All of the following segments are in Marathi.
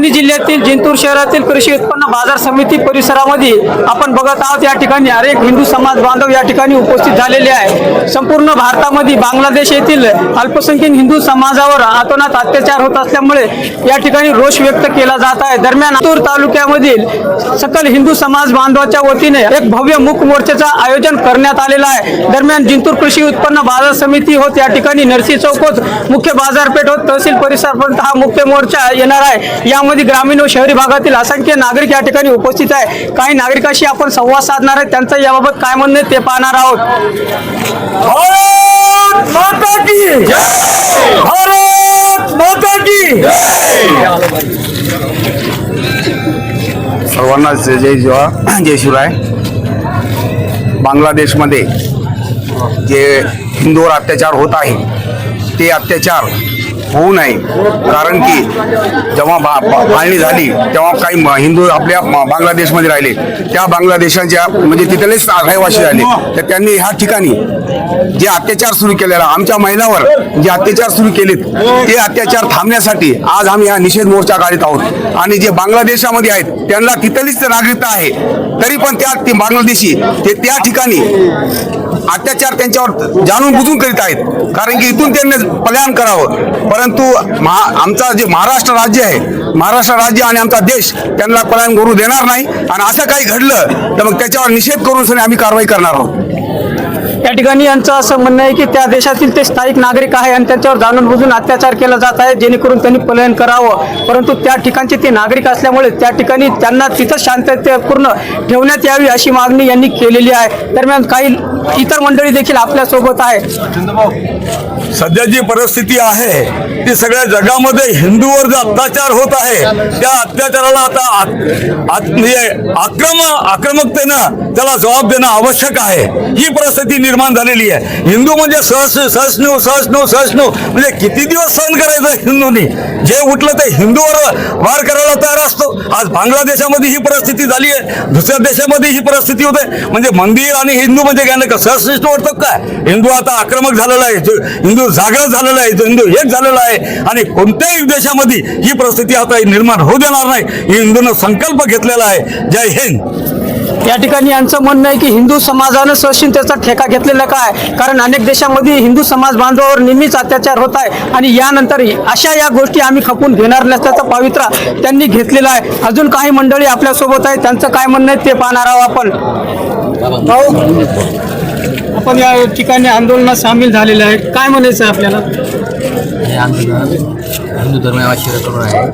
परभणी जिल्ह्यातील जिंतूर शहरातील कृषी उत्पन्न बाजार समिती परिसरामध्ये आपण बघत आहोत या ठिकाणी अनेक हिंदू समाज बांधव या ठिकाणी उपस्थित झालेले आहे संपूर्ण भारतामध्ये बांगलादेश येथील अल्पसंख्याक हिंदू समाजावर अतोनात अत्याचार होत असल्यामुळे या ठिकाणी रोष व्यक्त केला जात आहे. दरम्यान लातूर तालुक्यामधील सकल हिंदू समाज बांधवाच्या वतीने एक भव्य मूक मोर्चाचं आयोजन करण्यात आलेलं आहे. दरम्यान जिंतूर कृषी उत्पन्न बाजार समिती होत या ठिकाणी नरसी चौक होत मुख्य बाजारपेठ होत तहसील परिसरपर्यंत हा मुख्य मोर्चा येणार आहे. यामध्ये ग्रामीण व शहरी भागातील असंख्य नागरिक या ठिकाणी उपस्थित आहे. काही नागरिकाशी आपण संवाद साधणार आहे. त्यांचं याबाबत काय म्हणणं ते पाहणार आहोत. भारत माता की भारत माता की सर्वांना जय जवा जय शिवराय. बांगलादेशमध्ये जे हिंदूवर अत्याचार होत आहे ते अत्याचार होऊ नये. कारण की जेव्हा बा बा- फाळणी झाली तेव्हा काही हिंदू आपल्या बांगलादेशमध्ये राहिले. त्या बांगलादेशाच्या म्हणजे तिथलेच रहिवासी झाले. तर त्यांनी ह्या ठिकाणी जे अत्याचार सुरू केलेला आमच्या महिलावर जे अत्याचार सुरू केलेत ते अत्याचार थांबण्यासाठी आज आम्ही हा निषेध मोर्चा काढत आहोत. आणि जे बांगलादेशामध्ये आहेत त्यांना तिथलीच नागरिकता आहे. तरी पण त्या ते बांगलादेशी ते त्या ठिकाणी अत्याचार त्यांच्यावर जाणून बुजून करीत आहेत. कारण की इथून त्यांनी पलायन करावं. परंतु महा आमचा जे महाराष्ट्र राज्य आहे महाराष्ट्र राज्य आणि आमचा देश त्यांना पलायन करू देणार नाही. आणि असं काही घडलं तर मग त्याच्यावर निषेध करून आम्ही कारवाई करणार आहोत. या ठिकाणी यांचं असं म्हणणं आहे की त्या देशातील ते स्थायिक नागरिक आहे आणि त्यांच्यावर जाणून बुजून अत्याचार केला जात आहे जेणेकरून त्यांनी पलायन करावं. परंतु त्या ठिकाणचे ते नागरिक असल्यामुळे त्या ठिकाणी त्यांना तिथं शांततेपूर्ण ठेवण्यात यावी अशी मागणी यांनी केलेली आहे. दरम्यान काही इतर मंडळी देखील आपल्यासोबत आहे. सध्या जी परिस्थिती आहे ती सगळ्या जगामध्ये हिंदूवर जो अत्याचार होत आहे त्या अत्याचाराला आता म्हणजे आक्रम आक्रमकतेनं त्याला जबाब देणं आवश्यक आहे. ही परिस्थिती निर्माण झालेली आहे. हिंदू म्हणजे सहस सहसणू सहसणू सहसणू म्हणजे किती दिवस सहन करायचं हिंदूंनी? जे उठलं ते हिंदूवर वार करायला तयार असतो. आज बांगलादेशामध्ये ही परिस्थिती झाली आहे. दुसऱ्या देशामध्ये ही परिस्थिती होते. म्हणजे मंदिर आणि हिंदू म्हणजे काय? नाही का सहसृष्ट वाटतं काय हिंदू आता आक्रमक झालेला आहे. हिंदू जागृत झालेला आहे. जो हिंदू एक झालेला आहे. आणि कोणत्याही देशामध्ये ही परिस्थिती आता निर्माण होऊ देणार नाही. हिंदूनं संकल्प घेतलेला आहे. जय हिंद. या ठिकाणी यांचं म्हणणं आहे की हिंदू समाजानं सहिष्णुतेचा ठेका घेतलेला काय? कारण अनेक देशामध्ये हिंदू समाज बांधवावर नेहमीच अत्याचार होत आहे आणि यानंतर अशा या गोष्टी आम्ही खपून घेणार नसल्याचा पवित्रा त्यांनी घेतलेला आहे. अजून काही मंडळी आपल्यासोबत आहे त्यांचं काय म्हणणं आहे ते पाहणार आहोत आपण. भाऊ आपण या ठिकाणी आंदोलनात सामील झालेले आहे काय म्हणायचं आहे आपल्याला? हे आंदोलन हिंदू करून आहे.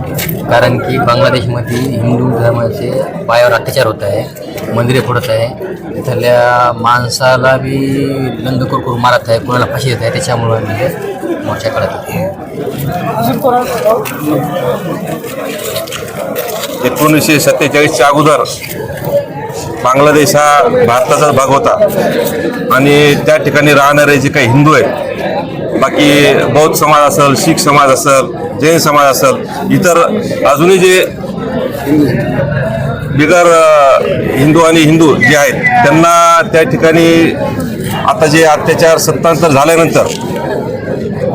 कारण की बांगलादेशमध्ये हिंदू धर्माचे पायावर अत्याचार होत आहे. मंदिरे फोडत आहे. इथल्या माणसाला बी लंगखोर करून मारत आहे. कोणाला फाशी देत आहे त्याच्यामुळं आम्ही मोर्चा काढत होतो. एकोणीसशे सत्तेचाळीसच्या अगोदर बांगलादेश हा भारताचाच भाग होता. आणि त्या ठिकाणी राहणारे जे काही हिंदू आहेत बाकी बौद्ध समाज असेल शीख समाज असेल जैन समाज असेल इतर अजूनही जे बिगर हिंदू आणि हिंदू जे आहेत त्यांना त्या ठिकाणी आता जे अत्याचार सत्तांतर झाल्यानंतर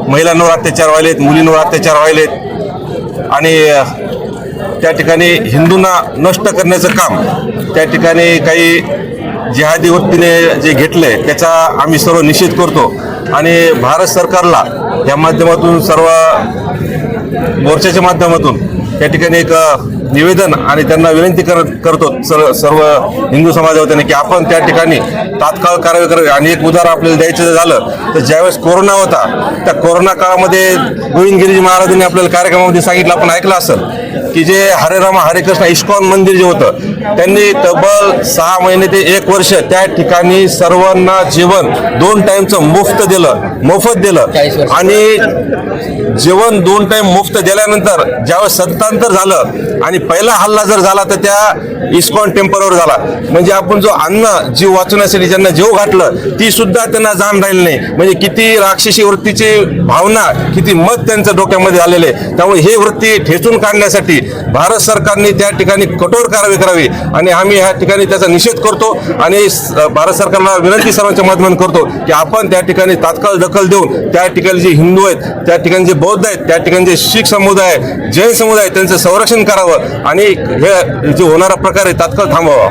महिलांवर अत्याचार व्हायलेत मुलींवर अत्याचार व्हायलेत आणि त्या ठिकाणी हिंदूंना नष्ट करण्याचं काम त्या ठिकाणी काही जिहादी वृत्तीने जे घेतलं आहे त्याचा आम्ही सर्व निषेध करतो. आणि भारत सरकारला या माध्यमातून सर्व मोर्चाच्या माध्यमातून त्या ठिकाणी एक निवेदन आणि त्यांना विनंती कर करतो सर्व सर्व हिंदू समाजावतीने की आपण त्या ठिकाणी तात्काळ कारवाई करावी आणि एक उदाहरण आपल्याला द्यायचं झालं तर ज्यावेळेस कोरोना होता त्या कोरोना काळामध्ये गोविंदगिरीजी महाराजांनी आपल्याला कार्यक्रमामध्ये सांगितलं आपण ऐकलं असेल की जे हरे रामा हरे कृष्ण इस्कॉन मंदिर जे होतं त्यांनी तब्बल सहा महिने ते एक वर्ष त्या ठिकाणी सर्वांना जेवण दोन टाइमचं मुफ्त दिलं मोफत दिलं. आणि जेवण दोन टाइम मुफ्त दिल्यानंतर ज्यावेळेस सत्तांतर झालं आणि पहिला हल्ला जर झाला तर त्या इस्कॉन टेम्पलवर झाला. म्हणजे आपण जो अन्न जीव वाचवण्यासाठी ज्यांना जीव घातलं ती सुद्धा त्यांना जाण राहिली नाही. म्हणजे किती राक्षसी वृत्तीची भावना किती मत त्यांच्या डोक्यामध्ये आलेले त्यामुळे हे वृत्ती ठेचून काढण्यासाठी भारत सरकारने त्या ठिकाणी कठोर कारवाई करावी. आणि आम्ही ह्या ठिकाणी त्याचा निषेध करतो आणि स- भारत सरकारला विनंती सर्वांच्या माध्यमातून करतो की आपण त्या ठिकाणी तात्काळ दखल देऊन त्या ठिकाणी जे हिंदू आहेत त्या ठिकाणी जे बौद्ध आहेत त्या ठिकाणी जे शीख समुदाय आहे जैन समुदाय त्यांचं संरक्षण करावं. आणि हे जे होणारा प्रकार आहे तात्काळ थांबवावा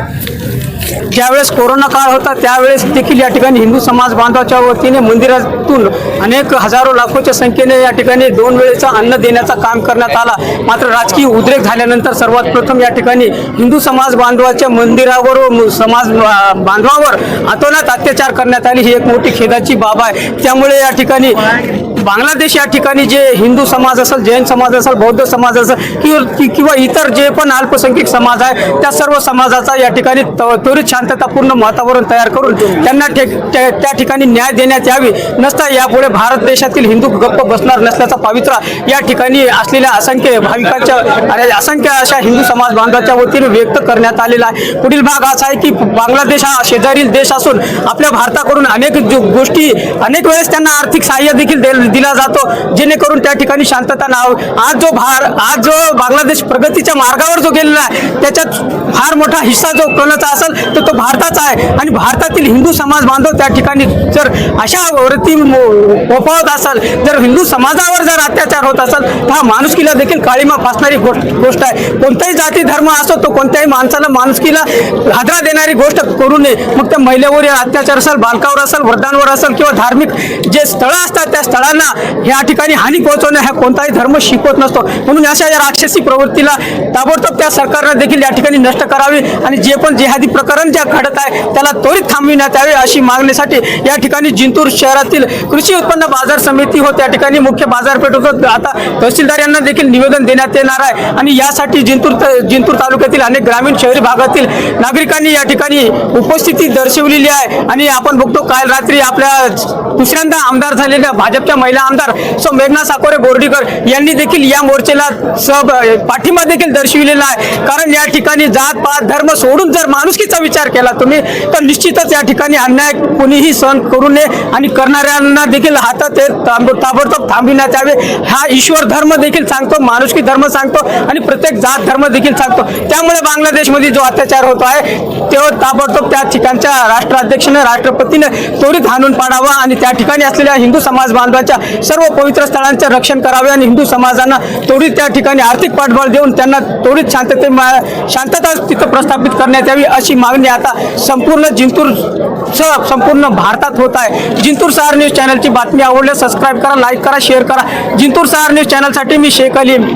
ज्यावेळेस कोरोना काळ होता त्यावेळेस देखील या ठिकाणी हिंदू समाज बांधवाच्या वतीने मंदिरातून अनेक हजारो लाखोच्या संख्येने या ठिकाणी दोन वेळेचं अन्न देण्याचं काम करण्यात आला. मात्र राजकीय उद्रेक झाल्यानंतर सर्वात प्रथम या ठिकाणी हिंदू समाज बांधवाच्या मंदिरावर व समाज बांधवावर अतोनात अत्याचार करण्यात आली. ही एक मोठी खेदाची बाब आहे. त्यामुळे या ठिकाणी बांगलादेश या ठिकाणी जे हिंदू समाज असेल जैन समाज असेल बौद्ध समाज असेल किंवा इतर जे पण अल्पसंख्यक समाज आहे त्या सर्व समाजाचा या ठिकाणी त- त्वरित शांततापूर्ण वातावरण तयार करून त्यांना त्या त्या ठिकाणी न्याय देण्यात यावी. नसता यापुढे भारत देशातील हिंदू गप्प बसणार नसल्याचा पावित्रा या ठिकाणी असलेल्या असंख्य भाविकांच्या आणि असंख्य अशा हिंदू समाज बांधवाच्या वतीने व्यक्त करण्यात आलेला आहे. पुढील भाग असा आहे की बांगलादेश हा शेजारील देश असून आपल्या भारताकडून अनेक गोष्टी अनेक वेळेस त्यांना आर्थिक सहाय्य देखील दिला जातो जेणेकरून त्या ठिकाणी शांतता नाव हो. आज जो भार आज जो बांगलादेश प्रगतीच्या मार्गावर जो गेलेला आहे त्याच्यात फार मोठा हिस्सा जो कोणाचा असेल तर तो भारताचा आहे. आणि भारतातील हिंदू समाज बांधव त्या ठिकाणी जर अशा वृत्ती ओपवत असाल जर हिंदू समाजावर जर अत्याचार होत असेल तर हा माणुसकीला देखील काळीमा फासणारी गोष्ट गोष्ट आहे. कोणताही जाती धर्म असो तो कोणत्याही माणसाला माणुसकीला हादरा देणारी गोष्ट करू नये. मग त्या महिलेवर अत्याचार असेल बालकावर असेल वृद्धांवर असेल किंवा धार्मिक जे स्थळं असतात त्या स्थळांना ह्या ठिकाणी हानी पोहोचवणं हा कोणताही धर्म शिकवत नसतो. म्हणून अशा या राक्षसी प्रवृत्तीला ताबडतोब त्या सरकारनं देखील या ठिकाणी नष्ट करावी आणि जे पण जिहादी प्रकरण ज्या घडत आहे त्याला त्वरित थांबविण्यात यावे अशी मागणीसाठी या ठिकाणी जिंतूर शहरातील कृषी उत्पन्न बाजार समिती हो त्या ठिकाणी मुख्य बाजारपेठ होतं. आता तहसीलदार यांना देखील निवेदन देण्यात येणार आहे. आणि यासाठी जिंतूर जिंतूर तालुक्यातील अनेक ग्रामीण शहरी भागातील नागरिकांनी या ठिकाणी उपस्थिती दर्शवलेली आहे. आणि आपण बघतो काल रात्री आपल्या दुसऱ्यांदा आमदार झालेल्या भाजपच्या महिला आमदार सो मेघना साकोरे बोर्डीकर यांनी देखील या मोर्चेला सब पाठिंबा देखील दर्शविलेला आहे. कारण या ठिकाणी जात पात धर्म सोडून जर माणुसकीचा विचार केला तुम्ही तर निश्चितच या ठिकाणी अन्याय कोणीही सहन करू नये आणि करणाऱ्यांना देखील हातात ताबडतोब थांबविण्यात यावे. हा ईश्वर धर्म देखील सांगतो माणुसकी धर्म सांगतो आणि प्रत्येक जात धर्म देखील सांगतो. त्यामुळे बांगलादेशमध्ये जो अत्याचार होतो आहे तो ताबडतोब त्या ठिकाणच्या राष्ट्राध्यक्षाने राष्ट्रपतीने त्वरित हाणून पाडावा आणि त्या ठिकाणी असलेल्या हिंदू समाज बांधवाच्या सर्व पवित्र स्थळांचे रक्षण करावे आणि हिंदू समाजांना त्वरित त्या ठिकाणी आर्थिक पाठबळ देऊन त्यांना त्वरित शांतते शांतता तिथं प्रस्थापित करण्यात यावी अशी मागणी आता संपूर्ण जिंतूर सह संपूर्ण भारतात होत आहे. जिंतूर सहार न्यूज चॅनलची बातमी आवडल्यास सबस्क्राईब करा लाईक करा शेअर करा. जिंतूर सहार न्यूज चॅनलसाठी मी शेख अलीम.